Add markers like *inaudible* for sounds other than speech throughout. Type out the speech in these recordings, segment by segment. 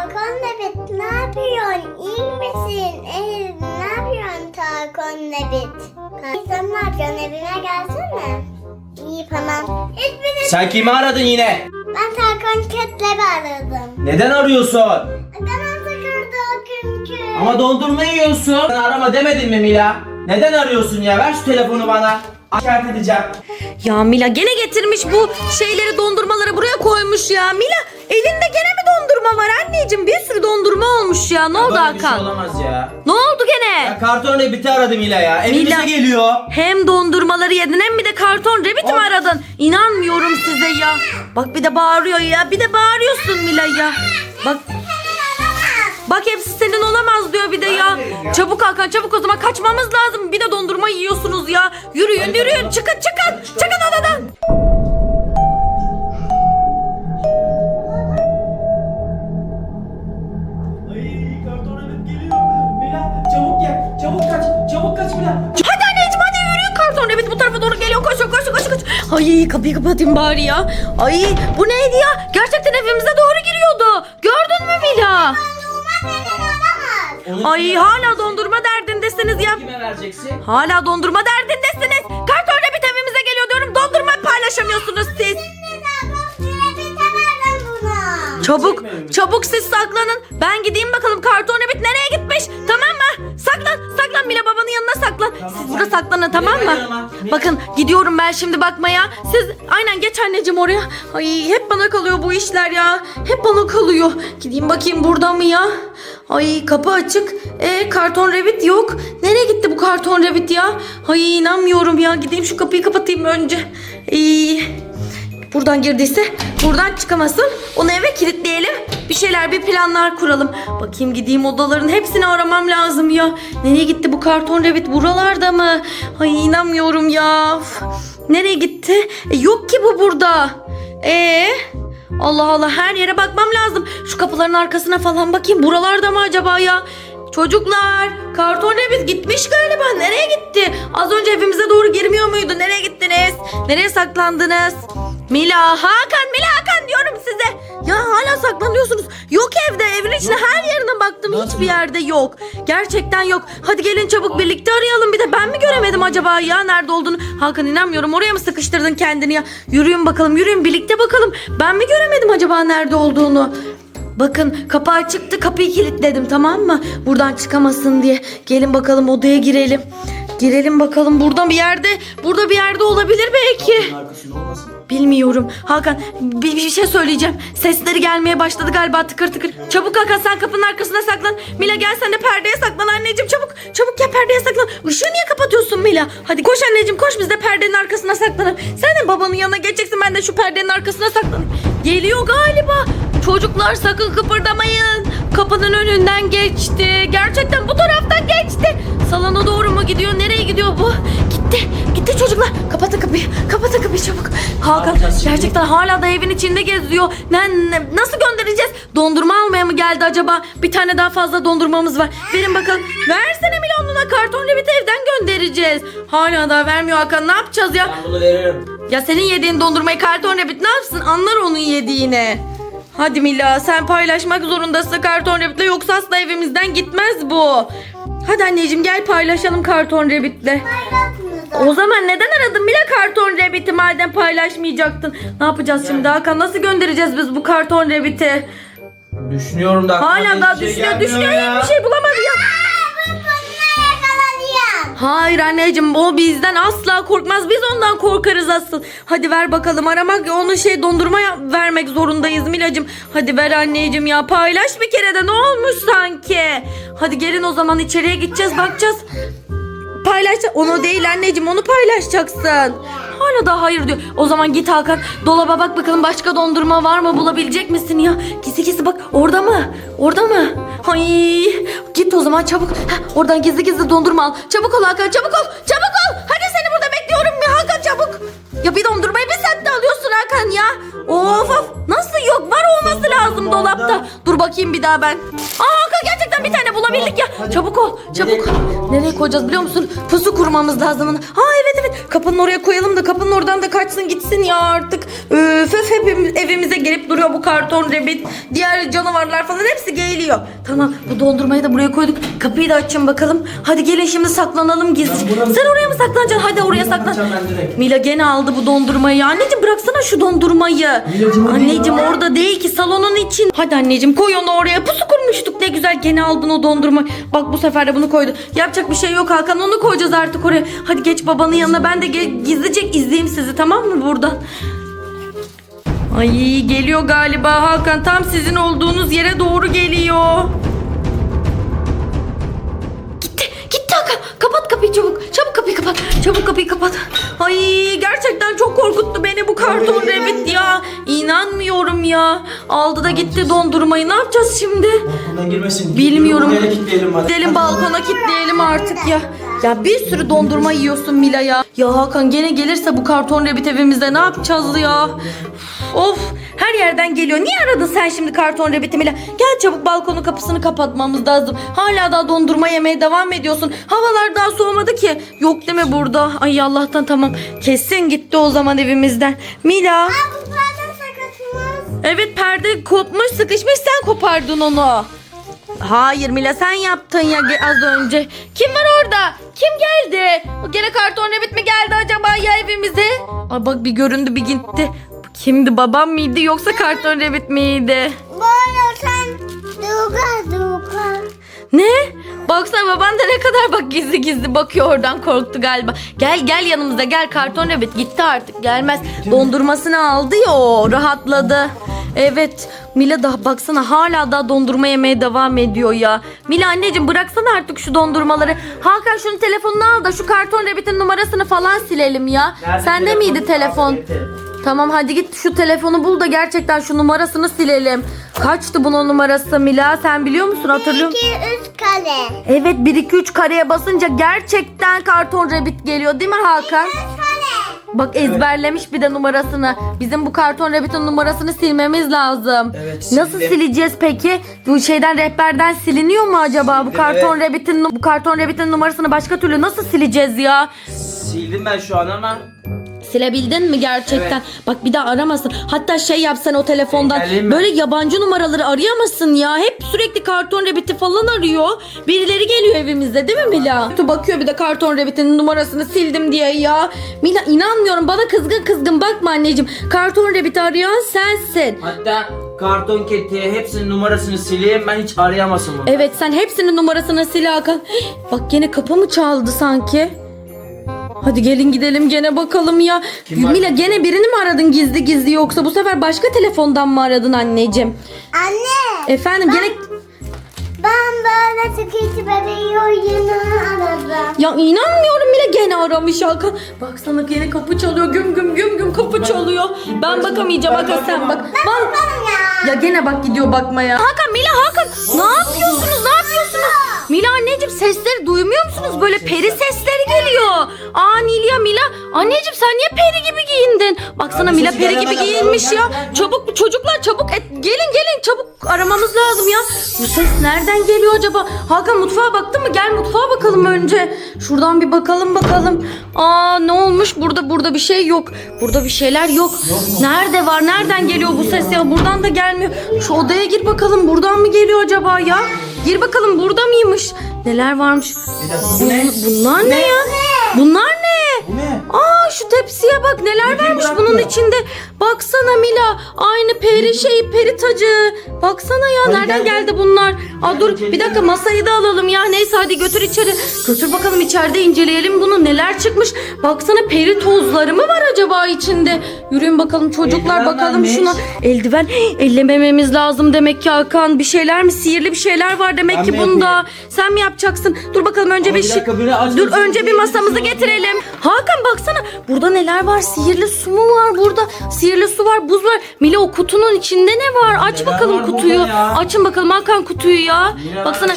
Tarkan Nebit ne yapıyorsun? İyi misin? Ee, ne yapıyorsun Tarkan Nebit? Sen ne yapıyorsun? Evime gelsene. İyi tamam. Hiçbiriniz... Sen kimi aradın yine? Ben Tarkan Ketler'i aradım. Neden arıyorsun? Canım sıkıldı çünkü. Ama dondurma yiyorsun. Bana arama demedin mi Mila? Neden arıyorsun ya? Ver şu telefonu bana. Şikayet edeceğim. Ya Mila gene getirmiş bu şeyleri dondurmaları buraya koymuş ya. Mila elinde gene mi dondurma var anneciğim? Bir sürü dondurma olmuş ya. Ne oldu Böyle bir şey Hakan? olamaz ya. Ne oldu gene? Ya karton rebiti aradı Mila ya. Evimize Mila. geliyor. Hem dondurmaları yedin hem bir de karton rabbit mi Of. aradın? İnanmıyorum size ya. Bak bir de bağırıyor ya. Bir de bağırıyorsun Mila ya. Bak Bak hepsi senin olamaz diyor bir de ya. Çabuk Hakan çabuk o zaman kaçmamız lazım. Bir de dondurma yiyorsunuz ya. Yürüyün yürüyün çıkın çıkın. Çıkın odadan. Ay karton geliyor. Mila çabuk gel. Çabuk kaç. Çabuk kaç Mila. Hadi anneciğim hadi yürüyün karton rabbit bu tarafa doğru geliyor. Koşun koşun koşun koşun. Ay kapıyı kapatayım bari ya. Ay bu neydi ya? Gerçekten evimize doğru giriyordu. Gördün mü Mila? Onu Ay kime- hala dondurma derdindesiniz ya. Kime vereceksin? Hala dondurma derdindesiniz. Karton rabbit evimize geliyor diyorum. Dondurma paylaşamıyorsunuz siz. Çabuk, çabuk siz saklanın. Ben gideyim bakalım karton rabbit nereye gitmiş? Tamam mı? Saklan, saklan Mila. Tamam, siz burada saklanın tamam mı? Bakın gidiyorum ben şimdi bakmaya. Siz aynen geç anneciğim oraya. Ay hep bana kalıyor bu işler ya. Hep bana kalıyor. Gideyim bakayım burada mı ya? Ay kapı açık. E karton rabbit yok. Nereye gitti bu karton rabbit ya? Ay inanmıyorum ya. Gideyim şu kapıyı kapatayım önce. İyi. Buradan girdiyse buradan çıkamasın. Onu eve kilitleyelim. Bir şeyler bir planlar kuralım. Bakayım gideyim odaların hepsini aramam lazım ya. Nereye gitti bu karton rabbit? Buralarda mı? Ay inanmıyorum ya. Nereye gitti? E, yok ki bu burada. Ee? Allah Allah her yere bakmam lazım. Şu kapıların arkasına falan bakayım. Buralarda mı acaba ya? Çocuklar, karton rabbit gitmiş galiba. Nereye gitti? Az önce evimize doğru girmiyor muydu? Nereye gittiniz? Nereye saklandınız? Mila, Hakan, Mila, Hakan diyorum size. Ya hala saklanıyorsunuz. Yok evde, evin içine her yerine baktım. Nasıl Hiçbir yerde yok. Gerçekten yok. Hadi gelin çabuk birlikte arayalım. Bir de ben mi göremedim acaba ya nerede olduğunu? Hakan inanmıyorum. Oraya mı sıkıştırdın kendini ya? Yürüyün bakalım, yürüyün birlikte bakalım. Ben mi göremedim acaba nerede olduğunu? Bakın kapı açıktı kapıyı kilitledim tamam mı? Buradan çıkamasın diye. Gelin bakalım odaya girelim. Girelim bakalım burada bir yerde burada bir yerde olabilir belki. Arkasında olmasın. Bilmiyorum. Hakan bir, bir şey söyleyeceğim. Sesleri gelmeye başladı galiba tıkır tıkır. Çabuk Hakan sen kapının arkasına saklan. Mila gel sen de perdeye saklan anneciğim çabuk. Çabuk gel perdeye saklan. Işığı niye kapatıyorsun Mila? Hadi koş anneciğim koş biz de perdenin arkasına saklanalım. Sen de babanın yanına geçeceksin ben de şu perdenin arkasına saklanayım. Geliyor galiba. Çocuklar sakın kıpırdamayın. Kapının önünden geçti. Gerçekten bu taraftan geçti. Salona doğru mu gidiyor? Nereye gidiyor bu? Gitti. Gitti çocuklar. Kapatın kapıyı. Kapatın kapıyı çabuk. Hakan yapacağız şimdi? gerçekten hala da evin içinde geziyor. Ne, ne- nasıl göndereceğiz? Dondurma almaya mı geldi acaba? Bir tane daha fazla dondurmamız var. Verin bakalım. Versene milyonuna karton revit evden göndereceğiz. Hala da vermiyor Hakan. Ne yapacağız ya? Ben bunu veririm. Ya senin yediğin dondurmayı karton rabbit ne yapsın? Anlar onun yediğini. Hadi Mila sen paylaşmak zorundasın karton rabbitle yoksa asla evimizden gitmez bu. Hadi anneciğim gel paylaşalım karton rabbitle. O zaman neden aradın Mila karton rabbiti madem paylaşmayacaktın? Ne yapacağız şimdi Hakan? Nasıl göndereceğiz biz bu karton rabbiti? Düşünüyorum da. aklıma Hala daha şey düşünüyor gelmiyor düşünüyor ya. hiçbir şey bulamadı ya. Hayır anneciğim o bizden asla korkmaz. Biz ondan korkarız asıl. Hadi ver bakalım aramak onu şey dondurma vermek zorundayız Milacığım. Hadi ver anneciğim ya paylaş bir kere de ne olmuş sanki. Hadi gelin o zaman içeriye gideceğiz bakacağız. Paylaş onu değil anneciğim onu paylaşacaksın. Hala da hayır diyor. O zaman git Hakan dolaba bak bakalım başka dondurma var mı bulabilecek misin ya? Gizli gizli bak orada mı? Orada mı? Ay git o zaman çabuk. Heh, oradan gizli gizli dondurma al. Çabuk ol Hakan çabuk ol. Çabuk ol. Hadi seni burada bekliyorum ya Hakan çabuk. Ya bir dondurmayı bir saatte alıyorsun Hakan ya? Of of. Nasıl yok? Var olması lazım dolapta. Dur bakayım bir daha ben. Aa Hakan gerçekten bir tane bulabildik ya. Çabuk ol. Çabuk. Nereye koyacağız biliyor musun? Pusu kurmamız lazım. Ha evet. Kapının oraya koyalım da kapının oradan da kaçsın gitsin ya artık. Öf öf hepimiz evimize gelip duruyor bu karton rebit. Diğer canavarlar falan hepsi geliyor. Tamam bu dondurmayı da buraya koyduk. Kapıyı da açın bakalım. Hadi gelin şimdi saklanalım. Ben buranın- Sen oraya mı saklanacaksın? Hadi oraya saklan. bakacağım ben direkt. Mila gene aldı bu dondurmayı. Anneciğim bıraksana şu dondurmayı. Milacığım, hadi anneciğim ya. orada değil ki salonun için. Hadi anneciğim koy onu oraya. Pusu kurmuştuk ne güzel gene aldın o dondurmayı. Bak bu sefer de bunu koydu. Yapacak bir şey yok Hakan onu koyacağız artık oraya. Hadi geç babanın yanına ben de ge- gizlice izleyeyim sizi tamam mı buradan. Ay geliyor galiba Hakan tam sizin olduğunuz yere doğru geliyor. Gitti. Gitti Hakan. Kapat kapıyı çabuk. Çabuk kapıyı kapat. Çabuk kapıyı kapat. Ay gerçekten çok korkuttu beni bu karton rabbit ya. İnanmıyorum ya. Aldı da gitti dondurmayı. Ne yapacağız şimdi? Balkondan girmesin. Bilmiyorum. Kilitleyelim hadi. Gidelim balkona kilitleyelim artık ya. Ya bir sürü dondurma yiyorsun Mila ya. Ya Hakan gene gelirse bu karton rabbit evimizde ne yapacağız ya? Of her yerden geliyor. Niye aradın sen şimdi karton rabbit'i Mila? Gel çabuk balkonun kapısını kapatmamız lazım. Hala daha dondurma yemeye devam ediyorsun. Havalar daha soğumadı ki. Yok değil mi burada? Ay Allah'tan tamam. Kesin gitti o zaman evimizden. Mila. Aa, bu pardon sakatımız. Evet perde kopmuş sıkışmış sen kopardın onu. Hayır Mila sen yaptın ya az önce. Kim var orada? Kim geldi? O gene karton rabbit mi geldi acaba ya evimize? Ay bak bir göründü bir gitti. Kimdi babam mıydı yoksa karton rabbit miydi? Böyle sen duga duga. Ne? Baksana baban da ne kadar bak gizli gizli bakıyor oradan korktu galiba. Gel gel yanımıza gel karton rabbit gitti artık gelmez. Dondurmasını aldı ya o rahatladı. Evet Mila da baksana hala daha dondurma yemeye devam ediyor ya. Mila anneciğim bıraksana artık şu dondurmaları. Hakan şunun telefonunu al da şu karton rabbitin numarasını falan silelim ya. Nerede Sende miydi telefon? Nerede telefon? Tamam hadi git şu telefonu bul da gerçekten şu numarasını silelim. Kaçtı bunun numarası Mila sen biliyor musun hatırlıyor musun? 2 3 kare. Evet 1 2 3 kareye basınca gerçekten karton rabbit geliyor değil mi Hakan? Bak ezberlemiş bir de numarasını. Bizim bu karton rabbitin numarasını silmemiz lazım. Evet, Nasıl sildim. sileceğiz peki? Bu şeyden rehberden siliniyor mu acaba bu Sildim, karton rabbitin bu karton rabbitin numarasını başka türlü nasıl sileceğiz ya? Sildim ben şu an ama. Silebildin mi gerçekten? Bak bir daha aramasın. Hatta şey yapsan o telefondan mi? böyle yabancı numaraları arayamasın ya. Hep sürekli karton rebiti falan arıyor. Birileri geliyor evimizde değil mi Mila? Tu bakıyor bir de karton rebitinin numarasını sildim diye ya. Mila inanmıyorum bana kızgın kızgın bakma anneciğim. Karton rebiti arayan sensin. Hatta karton keti hepsinin numarasını sileyim ben hiç arayamasın bunu. Evet sen hepsinin numarasını sil Hakan. Bak gene kapı mı çaldı sanki? Hadi gelin gidelim gene bakalım ya. Kim var? Mila gene birini mi aradın gizli gizli yoksa bu sefer başka telefondan mı aradın anneciğim? Anne. Efendim gene Ben böyle sıkıntı bebeği oyunu aradım. ya inanmıyorum Mila gene aramış Hakan. Baksana gene kapı çalıyor güm güm güm güm kapı çalıyor. Ben bakamayacağım Ben Hakan sen bak. Bak. Ya. Ya gene bak gidiyor bakmaya. Hakan Mila Hakan ne yapıyorsunuz ne yapıyorsunuz? Mila anneciğim sesleri duymuyor musunuz? Böyle peri sesleri geliyor. Aa Nilya Mila anneciğim sen niye peri gibi giyindin? Baksana Ya, Mila sesi peri gibi giyinmiş gel, ya. gel, gel. Çabuk çocuklar çabuk et, gelin gelin çabuk aramamız lazım ya. Bu ses nereden geliyor acaba? Hakan mutfağa baktın mı? Gel mutfağa bakalım önce. Şuradan bir bakalım bakalım. Aa ne olmuş? Burada burada bir şey yok. Burada bir şeyler yok. Nerede var? Nereden geliyor bu ses ya? Buradan da gelmiyor. Şu odaya gir bakalım. Buradan mı geliyor acaba ya? Gir bakalım burada mıymış? Neler varmış? Bir dakika, bu ne? Bunlar ne ya? Bunlar ne? Bu ne? Aa şu tepsiye bak neler varmış bırakma. bunun içinde. Baksana Mila aynı peri şeyi peri tacı. Baksana ya Hadi nereden gel, geldi bunlar? Aa dur bir dakika masayı da alalım ya. Neyse hadi götür içeri. Götür bakalım içeride inceleyelim bunu. Neler çıkmış? Baksana peri tozları mı var acaba içinde? Yürüyün bakalım çocuklar Eldiven bakalım vermiş. şuna. Eldiven ellemememiz lazım demek ki Hakan. Bir şeyler mi sihirli bir şeyler var demek Ben ki mi bunda. yapayım? Sen mi yapacaksın? Dur bakalım önce Ama bir bir şey. dakika, biri açmasın, Dur önce bir biri masamızı getirelim. Hakan baksana burada neler var? Sihirli su mu var burada? Sihirli su var, buz var. Mila o kutunun içinde ne var? Aç Neler bakalım var kutuyu. Açın bakalım Hakan kutuyu ya. Mila, baksana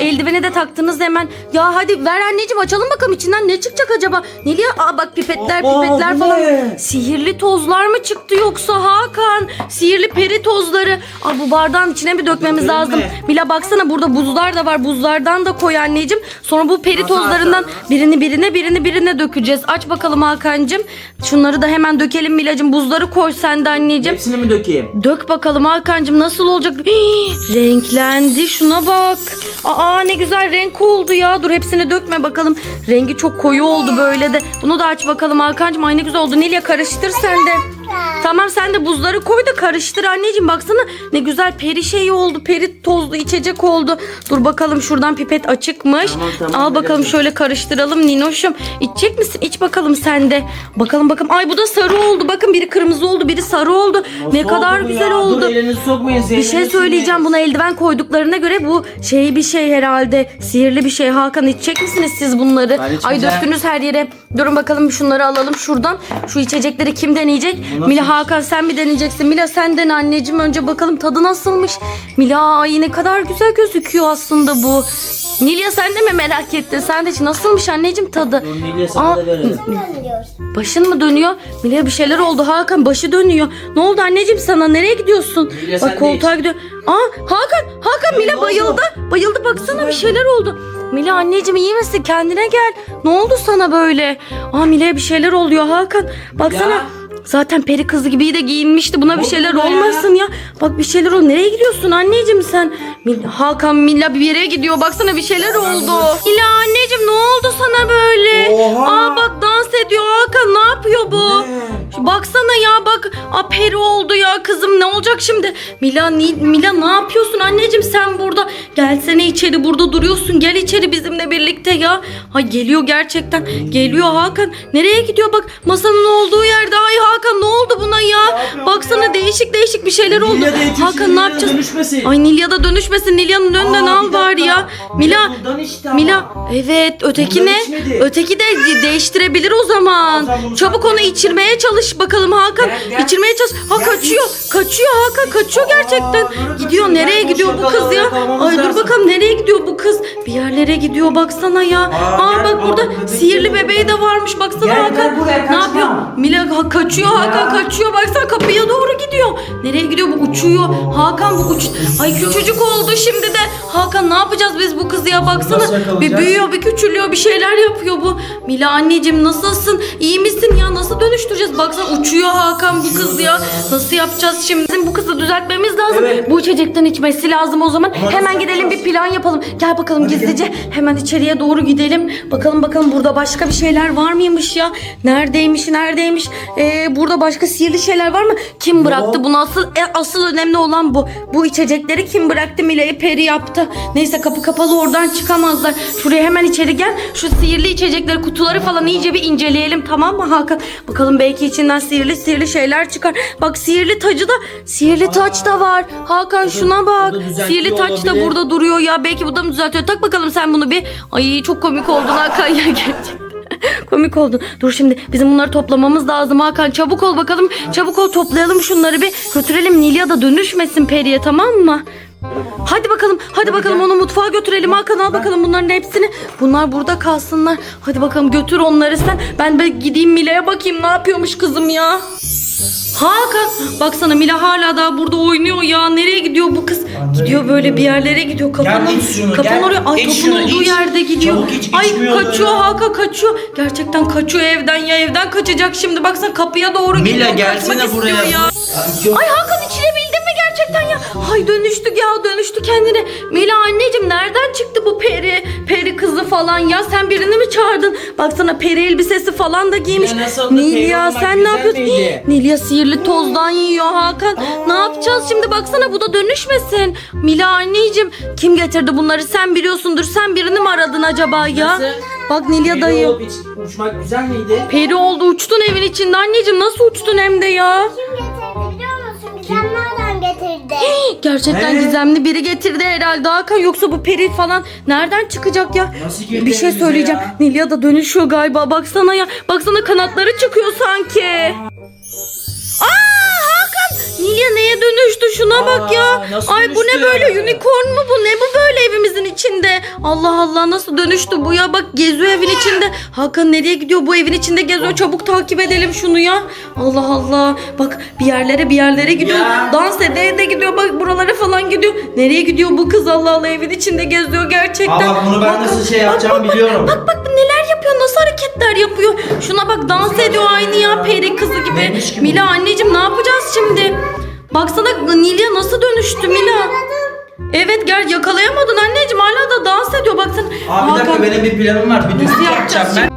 eldiveni de taktınız hemen. Ya hadi ver anneciğim açalım bakalım içinden ne çıkacak acaba? Nilya aa bak pipetler Aa, pipetler falan. ne? Sihirli tozlar mı çıktı yoksa Hakan? Sihirli peri tozları. Aa, bu bardağın içine mi dökmemiz Dökelim lazım? mi? Mila baksana burada buzlar da var. Buzlardan da koy anneciğim. Sonra bu peri Nasıl tozlarından açalım? birini birine birini birine dökeceğiz. Aç bakalım Hakan'cığım. Şunları da hemen dökelim Milacığım. Buzları koy sen de anneciğim. Hepsini mi dökeyim? Dök bakalım Hakan'cığım nasıl olacak? Hii, renklendi şuna bak. Aa ne güzel renk oldu ya. Dur hepsini dökme bakalım. Rengi çok koyu oldu böyle de. Bunu da aç bakalım Hakan'cığım. Ay ne güzel oldu. Nilya karıştır sen de. Tamam de buzları koy da karıştır anneciğim. Baksana ne güzel peri şey oldu. Peri tozlu içecek oldu. Dur bakalım şuradan pipet açıkmış. Tamam, tamam, Al bakalım biliyorum. şöyle karıştıralım Ninoş'um. İçecek misin? İç bakalım sen de. Bakalım bakalım. Ay bu da sarı oldu. Bakın biri kırmızı oldu, biri sarı oldu. ne Nasıl kadar oldu bu güzel ya? oldu. Dur elinizi sokmayın Bir şey söyleyeceğim buna eldiven koyduklarına göre bu şey bir şey herhalde. Sihirli bir şey. Hakan içecek misiniz siz bunları? Ay döktünüz her yere. Durun bakalım şunları alalım şuradan. Şu içecekleri kim deneyecek? Mila Hakan sen mi deneyeceksin? Mila sen dene anneciğim önce bakalım tadı nasılmış? Mila ay ne kadar güzel gözüküyor aslında bu. Nilya sen de mi merak ettin? Sen de nasılmış anneciğim tadı? Dur Nilya sana Aa, da verelim. Başın mı dönüyor? Mila'ya bir şeyler oldu Hakan başı dönüyor. Ne oldu anneciğim sana nereye gidiyorsun? Sen Bak koltuğa gidiyor. Aa Hakan Hakan Mila bayıldı. Bayıldı baksana bir şeyler oldu. Mila anneciğim iyi misin? Kendine gel. Ne oldu sana böyle? Aa Mila'ya bir şeyler oluyor Hakan. Baksana. Ya. Zaten peri kızı gibi de giyinmişti. Buna bir şeyler olmasın ya. Bak bir şeyler oldu. Nereye gidiyorsun anneciğim sen? Mil- Hakan Mila bir yere gidiyor. Baksana bir şeyler oldu. Mila anneciğim ne oldu sana böyle? Oha. Aa bak dans ediyor Hakan ne yapıyor bu? Ne? Baksana ya bak a peri oldu ya kızım ne olacak şimdi? Mila ni, Mila ne yapıyorsun anneciğim sen burada? Gelsene içeri burada duruyorsun gel içeri bizimle birlikte ya. Ay geliyor gerçekten geliyor Hakan. Nereye gidiyor bak masanın olduğu yerde. Ay Hakan ne oldu buna ya? Baksana ya? değişik değişik bir şeyler oldu. Nilya içiyor, Hakan ne yapacağız? dönüşmesin. Ay Nilya da dönüşmesin. Nilya'nın önünden Aa, al bari ya. Mila ama. Mila evet öteki Bundan ne? içmedi. Öteki de değiştirebilir o zaman. Çabuk onu içirmeye çalış bakalım Hakan. Gel, gel. İçirmeye çalış. Ha Gel, kaçıyor. Kaçıyor Hakan kaçıyor gerçekten. Gidiyor nereye Gel, gidiyor bu kız ya? Ay dur bakalım nereye gidiyor bu kız? Bir yerlere gidiyor baksana ya. Aa, gel, bak aa, burada sihirli bebeği de varmış baksana Gel, gel Hakan. buraya, ne yapıyor? Mila kaçıyor Hakan kaçıyor baksana kapıya doğru gidiyor. Nereye gidiyor bu uçuyor. Hakan bu uç. Ay küçücük oldu şimdi de. Hakan ne yapacağız biz bu kızı ya baksana. Nasıl Bir büyüyor bir küçülüyor bir şeyler yapıyor bu. Mila anneciğim nasılsın? İyi misin ya? Nasıl dönüştüreceğiz? Baksana uçuyor Hakan bu kız ya. Nasıl yapacağız şimdi? Bizim bu kızı düzeltmemiz lazım. Evet. Bu içecekten içmesi lazım o zaman. Ama Hemen nasıl gidelim bir plan yapalım. Gel bakalım Hadi gizlice. Hemen içeriye doğru gidelim. Bakalım bakalım burada başka bir şeyler var mıymış ya? Neredeymiş neredeymiş? Ee, burada başka sihirli şeyler var mı? Kim bıraktı Yok. bunu? Asıl, e, asıl önemli olan bu. Bu içecekleri kim bıraktı? Mila'yı peri yaptı. Neyse kapı kapalı oradan çıkamazlar. Şuraya hemen içeri gel. Şu sihirli içecekleri kutuları falan iyice bir inceleyelim tamam mı Hakan? Bakalım belki içinden sihirli sihirli şeyler çıkar. Bak sihirli tacı da sihirli taç da var. Hakan şuna bak. bu da düzeltiyor Sihirli taç da olabilir. burada duruyor ya. Belki bu da mı düzeltiyor? Tak bakalım sen bunu bir. Ay çok komik oldun Hakan *laughs* ya gerçekten. *laughs* Komik oldun. Dur şimdi bizim bunları toplamamız lazım Hakan. Çabuk ol bakalım. Çabuk ol toplayalım şunları bir. Götürelim Nilya da dönüşmesin periye tamam mı? Hadi bakalım. Hadi bakalım onu mutfağa götürelim. Hakan al bakalım bunların hepsini. Bunlar burada kalsınlar. Hadi bakalım götür onları sen. Ben de gideyim Mila'ya bakayım ne yapıyormuş kızım ya. Hakan baksana Mila hala daha burada oynuyor ya. Nereye gidiyor bu kız? Gidiyor böyle bir yerlere gidiyor. Kapan, Gel, iç şunu, kapan gel. oraya. Ay İç topun şunu, olduğu iç. yerde gidiyor. Çabuk iç, Ay içmiyor kaçıyor ya. Hakan kaçıyor. Gerçekten kaçıyor evden ya evden kaçacak şimdi. Baksana kapıya doğru gidiyor. Mila kaçmak gelsene istiyor buraya. Ya. Yok. Ay Hakan ya? Ay dönüştü ya dönüştü kendine. Mila anneciğim nereden çıktı bu peri? Peri kızı falan ya sen birini mi çağırdın? Baksana peri elbisesi falan da giymiş. Ya nasıl oldu? Peri Nilya olmak sen ne güzel yapıyorsun? miydi? Nilya sihirli tozdan yiyor Hakan. Ne yapacağız şimdi baksana bu da dönüşmesin. Mila anneciğim kim getirdi bunları sen biliyorsundur. Sen birini mi aradın acaba ya? Nasıl? Bak Nilya Peri dayı. olup iç- uçmak güzel miydi? Peri oldu uçtun evin içinde anneciğim nasıl uçtun hem de ya? Kim Gerçekten He? gizemli biri getirdi herhalde Hakan yoksa bu peri falan nereden çıkacak ya? Nasıl girdi Bir şey söyleyeceğim. ya? Nilya da dönüşüyor galiba baksana ya. Baksana kanatları çıkıyor sanki. Aa Hakan Nilya neye dönüştü şuna bak ya. Nasıl Ay bu ne dönüştü? böyle unicorn mu bu ne bu böyle evimizin içinde. Allah Allah nasıl dönüştü bu ya bak geziyor evin içinde. Hakan nereye gidiyor bu evin içinde geziyor çabuk takip edelim şunu ya. Allah Allah bak bir yerlere bir yerlere gidiyor. Ya. Dans ede de gidiyor bak buralara falan gidiyor. Nereye gidiyor bu kız Allah Allah evin içinde geziyor gerçekten. Aa, bak bunu ben nasıl şey yapacağımı biliyorum. Bak bak neler yapıyor nasıl hareketler yapıyor. Şuna bak dans ediyor aynı ya peri kızı gibi. Neymiş ki bu? Mila anneciğim ne yapacağız şimdi? Baksana Nilya nasıl dönüştü Mila. Evet gel yakalayamadın anneciğim hala da dans ediyor baksana. Aa bir dakika Hakan, benim bir planım var. Bir yapacağız yapacağım ben.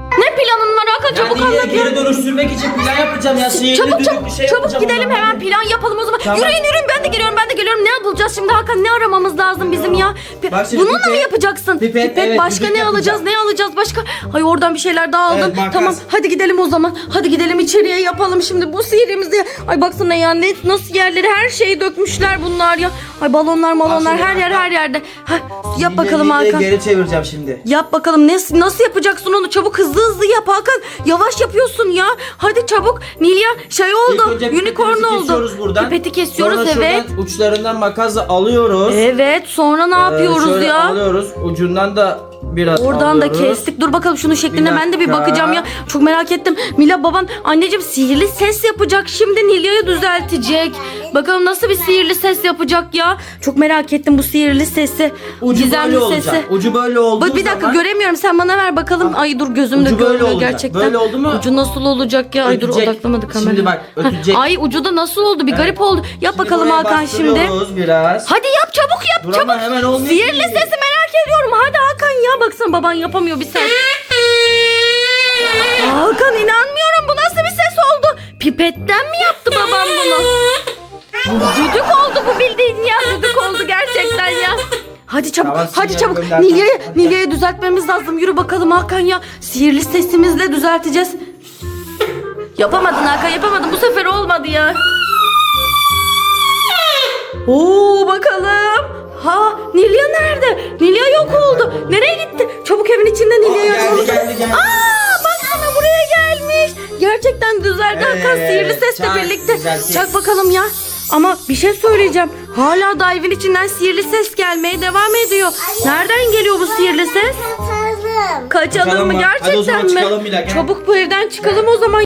Planın var Hakan çabuk Yani anlat ya. geri dönüştürmek için plan yapacağım ya. Sihirli Çabuk düdük çabuk bir şey çabuk yapacağım gidelim o zaman. hemen plan yapalım o zaman. Tamam. Yürüyün yürüyün ben de geliyorum ben de geliyorum. Ne yapacağız şimdi Hakan ne aramamız lazım bizim ya? Pi- Bak şimdi Bununla mı pipet- yapacaksın? pipet, evet, başka düdük ne alacağız yapacağım. ne alacağız başka? Ay oradan bir şeyler daha. Evet, makas. tamam hadi gidelim o zaman. Hadi gidelim içeriye yapalım şimdi bu sihirimizi. Ay baksana ya ne, nasıl yerleri her şeyi dökmüşler bunlar ya. Ay balonlar balonlar her yer her yerde. Ha, yap bakalım Hakan. Geri çevireceğim şimdi. Yap bakalım ne, nasıl yapacaksın onu çabuk hızlı hızlı yap Hakan. Yavaş yapıyorsun ya. Hadi çabuk. Nilya şey İlk oldu. önce Unicorn pipetimizi oldu. kesiyoruz buradan. Pipeti kesiyoruz Sonra evet. şuradan uçlarından makasla alıyoruz. Evet sonra ne Ee, yapıyoruz şöyle ya? alıyoruz. Ucundan da biraz Oradan da alıyoruz. kestik. Dur bakalım şunun şekline Bir ben de bir dakika. bakacağım ya. Çok merak ettim. Mila baban anneciğim sihirli ses yapacak. Şimdi Nilya'yı düzeltecek. Bakalım nasıl bir sihirli ses yapacak ya. Çok merak ettim bu sihirli sesi. Ucu Gizemli böyle olacak. sesi. Ucu böyle olduğu Bak bir dakika zaman göremiyorum. Sen bana ver bakalım. Ay dur gözümde Ucu böyle görmüyor olacak. gerçekten. Böyle oldu mu? Ucu nasıl olacak ya? Ay dur Ötecek. odaklamadı kamera. Şimdi bak, ötecek. Ay ucu da nasıl oldu? Bir garip oldu. Yap Şimdi bakalım buraya Hakan şimdi. bastırıyoruz biraz. Hadi yap çabuk yap Dur çabuk. ama hemen olmuyor Sihirli ki. sesi merak ediyorum. Hadi Hakan ya baksana baban yapamıyor bir ses. Hakan inanmıyorum bu nasıl bir ses oldu? Pipetten mi yaptı babam bunu? Düdük oldu bu bildiğin ya düdük oldu gerçekten ya. Hadi çabuk Tamam, hadi sinyal çabuk gönder. Nilya'yı Hadi. Nilya'yı düzeltmemiz lazım. Yürü bakalım Hakan ya. Sihirli sesimizle düzelteceğiz. Yapamadın Hakan yapamadın bu sefer olmadı ya. Oo bakalım. Ha Nilya nerede? Nilya yok oldu. Nereye gitti? Çabuk evin içinde Nilya yok geldi, oldu. geldi, geldi. Aa baksana buraya gelmiş. Gerçekten düzeldi Hakan Evet, sihirli sesle çak, birlikte. düzeltti. Çak bakalım ya. Ama bir şey söyleyeceğim. Hala da evin içinden sihirli ses gelmeye devam ediyor. Nereden geliyor bu sihirli ses? Kaçalım. Kaçalım mı gerçekten mi? Çabuk bu evden çıkalım o zaman.